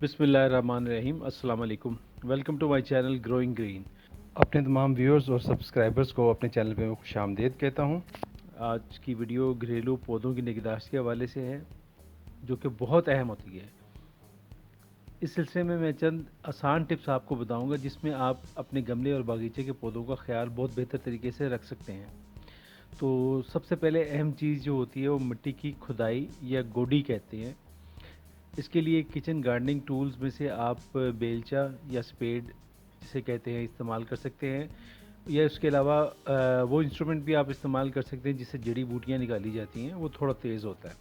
बिसमीम अस्सलाम वालेकुम welcome to my channel growing green. अपने तमाम व्यूअर्स और सब्सक्राइबर्स को अपने चैनल पे मैं खुश आमदेद कहता हूँ। आज की वीडियो घरेलू पौधों की निगहदाश्त के हवाले से है जो कि बहुत अहम होती है। इस सिलसिले में मैं चंद आसान टिप्स आपको बताऊँगा जिसमें आप अपने गमले और बागीचे के पौधों का ख्याल बहुत बेहतर तरीके से रख सकते हैं। तो सबसे पहले अहम चीज़ जो होती है वो मिट्टी की खुदाई या गोडी कहते हैं। इसके लिए किचन गार्डनिंग टूल्स में से आप बेलचा या स्पेड जिसे कहते हैं, इस्तेमाल कर सकते हैं। या इसके अलावा वो इंस्ट्रूमेंट भी आप इस्तेमाल कर सकते हैं जिससे जड़ी बूटियाँ निकाली जाती हैं, वो थोड़ा तेज़ होता है।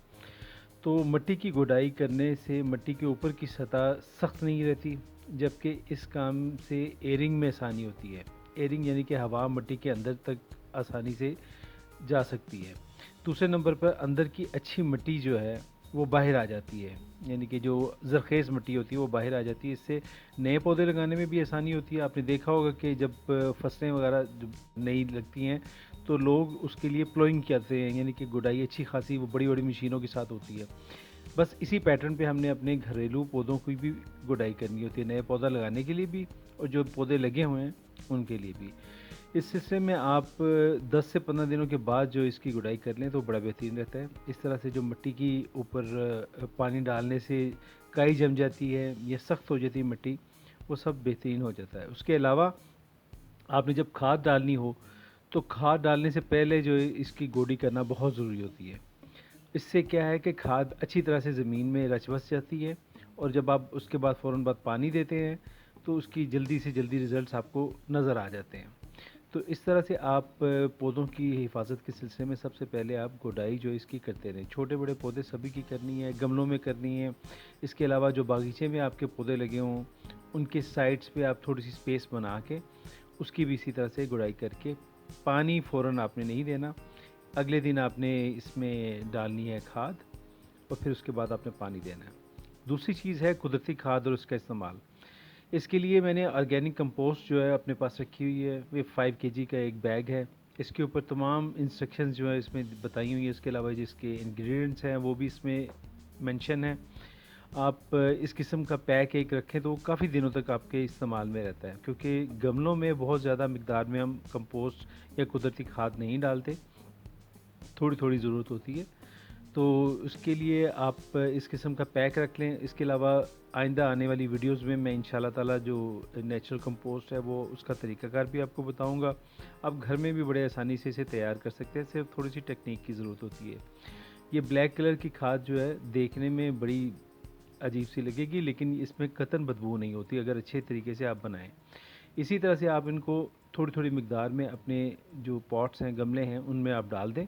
तो मिट्टी की गुडाई करने से मिट्टी के ऊपर की सतह सख्त नहीं रहती, जबकि इस काम से एयरिंग में आसानी होती है। एयरिंग यानी कि हवा मिट्टी के अंदर तक आसानी से जा सकती है। दूसरे नंबर पर अंदर की अच्छी मिट्टी जो है वो बाहर आ जाती है। यानी कि जो जरखेज़ मिट्टी होती है, वो बाहर आ जाती है। इससे नए पौधे लगाने में भी आसानी होती है। आपने देखा होगा कि जब फ़सलें वगैरह जब नई लगती हैं तो लोग उसके लिए प्लोइंग करते हैं। यानी कि गुडाई अच्छी खासी, वो बड़ी बड़ी मशीनों के साथ होती है। बस इसी पैटर्न पे हमने अपने घरेलू पौधों की भी गुडाई करनी होती है, नए पौधा लगाने के लिए भी और जो पौधे लगे हुए हैं, उनके लिए भी। इस सिलसिले में आप 10 से 15 दिनों के बाद जो इसकी गुडाई कर लें तो बड़ा बेहतरीन रहता है। इस तरह से जो मिट्टी की ऊपर पानी डालने से काई जम जाती है या सख्त हो जाती है मिट्टी, वो सब बेहतरीन हो जाता है। उसके अलावा आपने जब खाद डालनी हो तो खाद डालने से पहले जो इसकी गोडी करना बहुत ज़रूरी होती है। इससे क्या है कि खाद अच्छी तरह से ज़मीन में रच बस जाती है और जब आप उसके बाद फ़ौर बाद पानी देते हैं तो उसकी जल्दी से जल्दी रिज़ल्ट आपको नज़र आ जाते हैं। तो इस तरह से आप पौधों की हिफाजत के सिलसिले में सबसे पहले आप गुडाई जो इसकी करते रहें। छोटे बड़े पौधे सभी की करनी है, गमलों में करनी है। इसके अलावा जो बागीचे में आपके पौधे लगे हों, उनके साइड्स पे आप थोड़ी सी स्पेस बना के उसकी भी इसी तरह से गुडाई करके पानी फ़ौर आपने नहीं देना। अगले दिन आपने इसमें डालनी है खाद और फिर उसके बाद आपने पानी देना है। दूसरी चीज़ है कुदरती खाद और उसका इस्तेमाल। इसके लिए मैंने ऑर्गेनिक कंपोस्ट जो है अपने पास रखी हुई है। ये फाइव के का एक बैग है। इसके ऊपर तमाम इंस्ट्रक्शन जो है इसमें बताई हुई है। इसके अलावा जिसके इंग्रेडिएंट्स हैं, वो भी इसमें मेंशन है। आप इस किस्म का पैक एक रखें तो काफ़ी दिनों तक आपके इस्तेमाल में रहता है। क्योंकि गमलों में बहुत ज़्यादा मकदार में हम कंपोस्ट या कुदरती खाद नहीं डालते। थोड़ी थोड़ी ज़रूरत होती है। तो उसके लिए आप इस किस्म का पैक रख लें। इसके अलावा आइंदा आने वाली वीडियोस में मैं इन ताला जो नेचुरल कंपोस्ट है, वो उसका तरीकाकार भी आपको बताऊँगा। आप घर में भी बड़े आसानी से इसे तैयार कर सकते हैं। सिर्फ़ थोड़ी सी टेक्निक की ज़रूरत होती है। ये ब्लैक कलर की खाद जो है, देखने में बड़ी अजीब सी लगेगी, लेकिन इसमें कतन बदबू नहीं होती, अगर अच्छे तरीके से आप बनाएँ। इसी तरह से आप इनको थोड़ी थोड़ी मकदार में अपने जो पॉट्स हैं, गमले हैं, उनमें आप डाल दें।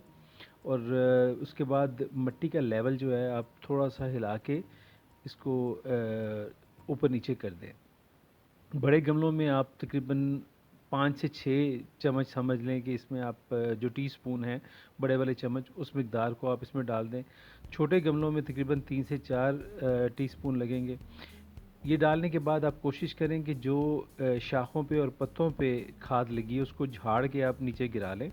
और उसके बाद मिट्टी का लेवल जो है, आप थोड़ा सा हिला के इसको ऊपर नीचे कर दें। बड़े गमलों में आप तकरीबन पाँच से छः चम्मच समझ लें कि इसमें आप जो टी स्पून है, बड़े वाले चम्मच, उस मकदार को आप इसमें डाल दें। छोटे गमलों में तकरीबन तीन से चार टी स्पून लगेंगे। ये डालने के बाद आप कोशिश करें कि जो शाखों पे और पत्तों पे खाद लगी है, उसको झाड़ के आप नीचे गिरा लें।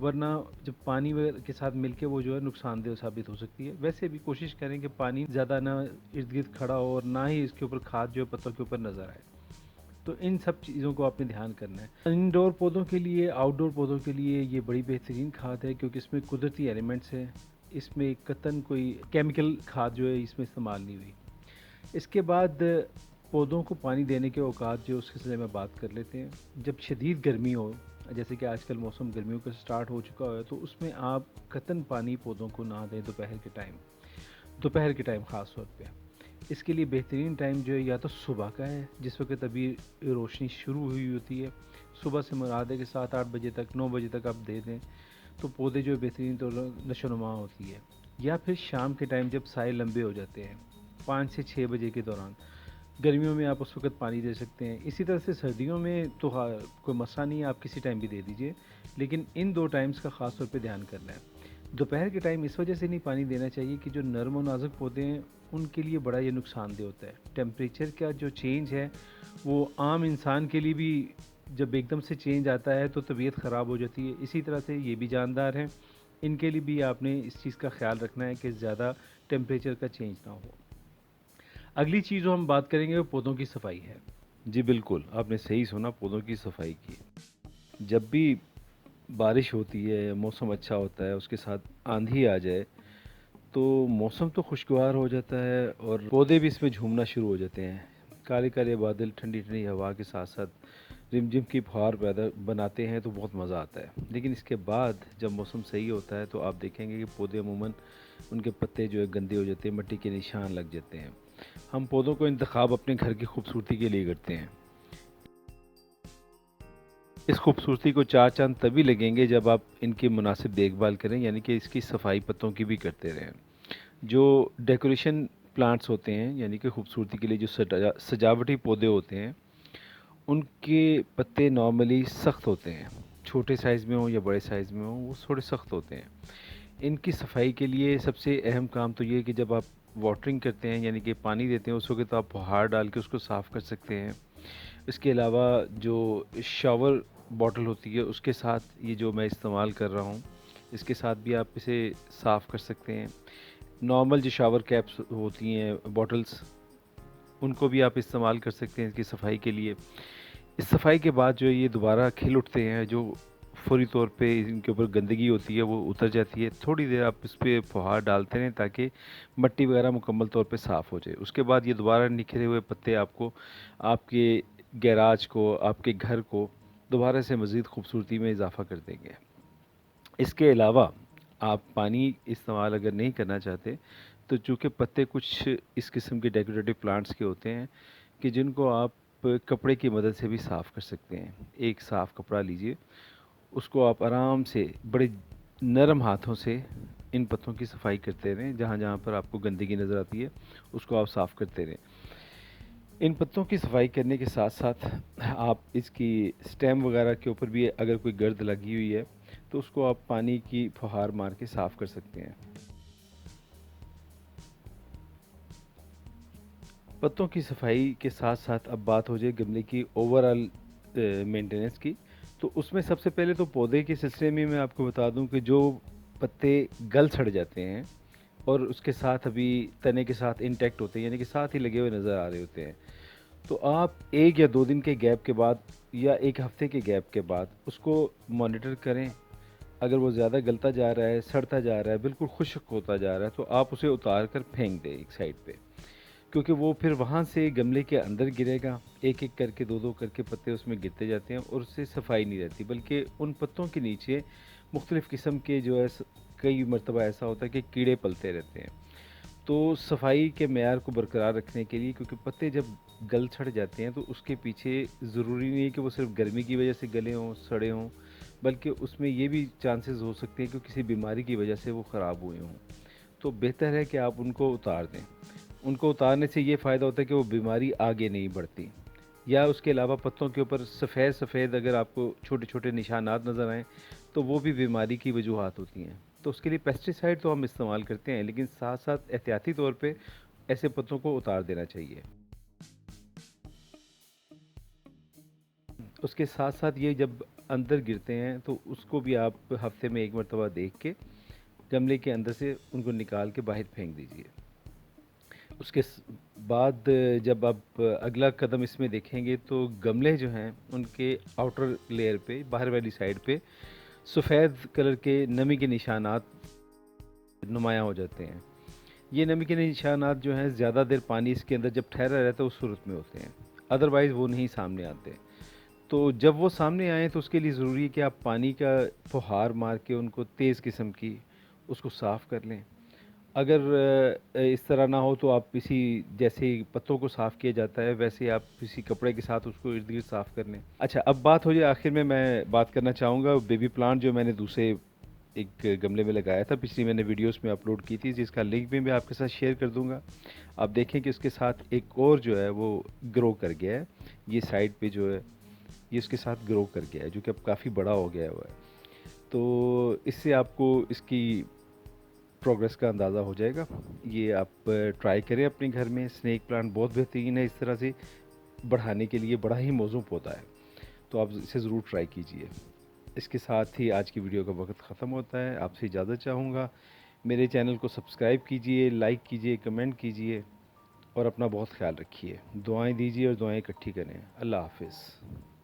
वरना जब पानी के साथ मिलके वो जो है नुकसानदेह साबित हो सकती है। वैसे भी कोशिश करें कि पानी ज़्यादा ना इर्द गिर्द खड़ा हो और ना ही इसके ऊपर खाद जो है पत्तों के ऊपर नज़र आए। तो इन सब चीज़ों को आपने ध्यान करना है। इनडोर पौधों के लिए, आउटडोर पौधों के लिए ये बड़ी बेहतरीन खाद है क्योंकि इसमें कुदरती एलिमेंट्स हैं। इसमें कतन कोई केमिकल खाद जो है इसमें इस्तेमाल नहीं हुई। इसके बाद पौधों को पानी देने के औकात जो उसके सिलसिले में बात कर लेते हैं। जब शदीद गर्मी हो जैसे कि आजकल मौसम गर्मियों का स्टार्ट हो चुका है तो उसमें आप कतन पानी पौधों को ना दें दोपहर के टाइम दोपहर के टाइम ख़ास तौर पे। इसके लिए बेहतरीन टाइम जो है, या तो सुबह का है, जिस वक्त अभी रोशनी शुरू हुई होती है। सुबह से मुराद है कि सात आठ बजे तक, नौ बजे तक आप दे दें तो पौधे जो बेहतरीन तो नशोनुमा होती है। या फिर शाम के टाइम जब साए लंबे हो जाते हैं, पाँच से छः बजे के दौरान। गर्मियों में आप उस वक्त पानी दे सकते हैं। इसी तरह से सर्दियों में तो हाँ कोई मसला नहीं है आप किसी टाइम भी दे दीजिए। लेकिन इन दो टाइम्स का ख़ास तौर पे ध्यान करना है। दोपहर के टाइम इस वजह से नहीं पानी देना चाहिए कि जो नरम और नाजुक पौधे हैं, उनके लिए बड़ा ये नुकसानदेह होता है। टेम्परेचर का जो चेंज है, वो आम इंसान के लिए भी जब एकदम से चेंज आता है तो तबीयत ख़राब हो जाती है। इसी तरह से ये भी जानदार हैं। इनके लिए भी आपने इस चीज़ का ख्याल रखना है कि ज़्यादा टेम्परेचर का चेंज ना हो। अगली चीज़ जो हम बात करेंगे वो पौधों की सफ़ाई है। जी, बिल्कुल। आपने सही सुना, पौधों की सफ़ाई की। जब भी बारिश होती है, मौसम अच्छा होता है, उसके साथ आंधी आ जाए तो मौसम तो खुशगवार हो जाता है और पौधे भी इसमें झूमना शुरू हो जाते हैं। काले काले बादल, ठंडी ठंडी हवा के साथ साथ रिमझिम की फुहार पैदा बनाते हैं तो बहुत मज़ा आता है। लेकिन इसके बाद जब मौसम सही होता है तो आप देखेंगे कि पौधे अमूमन उनके पत्ते जो है गंदे हो जाते हैं, मिट्टी के निशान लग जाते हैं। हम पौधों को इंतखब अपने घर की खूबसूरती के लिए करते हैं। इस खूबसूरती को चार चाँद तभी लगेंगे जब आप इनकी मुनासिब देखभाल करें, यानी कि इसकी सफ़ाई पत्तों की भी करते रहें। जो डेकोरेशन प्लांट्स होते हैं, यानी कि खूबसूरती के लिए जो सजा, सजावटी पौधे होते हैं, उनके पत्ते नॉर्मली सख्त होते हैं। छोटे साइज़ में हो या बड़े साइज़ में हो, वो थोड़े सख्त होते हैं। इनकी सफ़ाई के लिए सबसे अहम काम तो ये है कि जब आप वाटरिंग करते हैं, यानी कि पानी देते हैं, उस वक्त आप फुहार डाल के उसको साफ़ कर सकते हैं। इसके अलावा जो शावर बॉटल होती है, उसके साथ ये जो मैं इस्तेमाल कर रहा हूँ, इसके साथ भी आप इसे साफ़ कर सकते हैं। नॉर्मल जो शावर कैप्स होती हैं बॉटल्स उनको भी आप इस्तेमाल कर सकते हैं इसकी सफ़ाई के लिए। इस सफ़ाई के बाद जो ये दोबारा खिल उठते हैं, जो फौरी तौर पे इनके ऊपर गंदगी होती है, वो उतर जाती है। थोड़ी देर आप इस पर फुहार डालते रहें ताकि मट्टी वगैरह मुकम्मल तौर पे साफ़ हो जाए। उसके बाद ये दोबारा निखरे हुए पत्ते आपको, आपके गैराज को, आपके घर को दोबारा से मज़ीद खूबसूरती में इजाफ़ा कर देंगे। इसके अलावा आप पानी इस्तेमाल अगर नहीं करना चाहते तो चूँकि पत्ते कुछ इस किस्म के डेकोरेटिव प्लांट्स के होते हैं कि जिनको आप कपड़े की मदद से भी साफ़ कर सकते हैं। एक साफ़ कपड़ा लीजिए उसको आप आराम से बड़े नरम हाथों से इन पत्तों की सफ़ाई करते रहें, जहाँ जहाँ पर आपको गंदगी नज़र आती है, उसको आप साफ़ करते रहें। इन पत्तों की सफ़ाई करने के साथ साथ आप इसकी स्टेम वगैरह के ऊपर भी अगर कोई गर्द लगी हुई है तो उसको आप पानी की फुहार मार के साफ़ कर सकते हैं। पत्तों की सफ़ाई के साथ साथ अब बात हो जाए गमले की ओवरऑल मेंटेनेंस की। तो उसमें सबसे पहले तो पौधे के सिलसिले में मैं आपको बता दूँ कि जो पत्ते गल सड़ जाते हैं और उसके साथ अभी तने के साथ इंटैक्ट होते हैं, यानी कि साथ ही लगे हुए नज़र आ रहे होते हैं। तो आप एक या दो दिन के गैप के बाद या एक हफ़्ते के गैप के बाद उसको मॉनिटर करें। अगर वो ज़्यादा गलता जा रहा है, सड़ता जा रहा है, बिल्कुल खुश्क होता जा रहा है तो आप उसे उतार कर फेंक दें एक साइड पे। क्योंकि वो फिर वहाँ से गमले के अंदर गिरेगा एक एक करके दो दो करके पत्ते उसमें गिरते जाते हैं और उससे सफ़ाई नहीं रहती, बल्कि उन पत्तों के नीचे मुख्तलिफ़ किस्म के जो है कई मरतबा ऐसा होता है कि कीड़े पलते रहते हैं। तो सफ़ाई के मैार को बरकरार रखने के लिए, क्योंकि पत्ते जब गल छड़ जाते हैं तो उसके पीछे ज़रूरी नहीं है कि वो सिर्फ़ गर्मी की वजह से गले हों, सड़े हों, बल्कि उसमें ये भी चांसेस हो सकते हैं कि किसी बीमारी की वजह से वो ख़राब हुए हों। तो बेहतर है कि आप उनको उतार दें। उनको उतारने से ये फ़ायदा होता है कि वो बीमारी आगे नहीं बढ़ती। या उसके अलावा पत्तों के ऊपर सफ़ेद सफ़ेद अगर आपको छोटे छोटे निशानात नज़र आएँ तो वो भी बीमारी की वजूहत होती हैं। तो उसके लिए पेस्टिसाइड तो हम इस्तेमाल करते हैं, लेकिन साथ साथ एहतियाती तौर पे ऐसे पत्तों को उतार देना चाहिए। उसके साथ साथ ये जब अंदर गिरते हैं तो उसको भी आप हफ़्ते में एक मरतबा देख के गमले के अंदर से उनको निकाल के बाहर फेंक दीजिए। उसके बाद जब आप अगला कदम इसमें देखेंगे तो गमले जो हैं, उनके आउटर लेयर पे, बाहर वाली साइड पे, सफ़ेद कलर के नमी के निशानात नुमाया हो जाते हैं। ये नमी के निशानात जो हैं, ज़्यादा देर पानी इसके अंदर जब ठहरा रहता है उस सूरत में होते हैं। अदरवाइज़ वो नहीं सामने आते। तो जब वो सामने आए तो उसके लिए ज़रूरी है कि आप पानी का फुहार मार के, उनको तेज़ किस्म की उसको साफ़ कर लें। अगर इस तरह ना हो तो आप किसी, जैसे पत्तों को साफ़ किया जाता है, वैसे आप किसी कपड़े के साथ उसको इर्द गिर्द साफ़ कर लें। अच्छा अब बात हो जाए आखिर में, मैं बात करना चाहूँगा बेबी प्लांट जो मैंने दूसरे एक गमले में लगाया था, पिछली मैंने वीडियोस में अपलोड की थी, जिसका लिंक भी मैं आपके साथ शेयर कर दूँगा। आप देखें कि उसके साथ एक और जो है, वो ग्रो कर गया है। ये साइड पे जो है, ये उसके साथ ग्रो कर गया है, जो कि अब काफ़ी बड़ा हो गया हुआ है तो इससे आपको इसकी प्रोग्रेस का अंदाज़ा हो जाएगा। ये आप ट्राई करें अपने घर में। स्नैक प्लांट बहुत बेहतरीन है। इस तरह से बढ़ाने के लिए बड़ा ही मौजू पौधा है। तो आप इसे ज़रूर ट्राई कीजिए। इसके साथ ही आज की वीडियो का वक्त ख़त्म होता है। आपसे इजाज़त चाहूँगा। मेरे चैनल को सब्सक्राइब कीजिए लाइक कीजिए कमेंट कीजिए और अपना बहुत ख्याल रखिए। दुआएँ दीजिए और दुआएँ इकट्ठी करें। अल्लाह हाफिज़।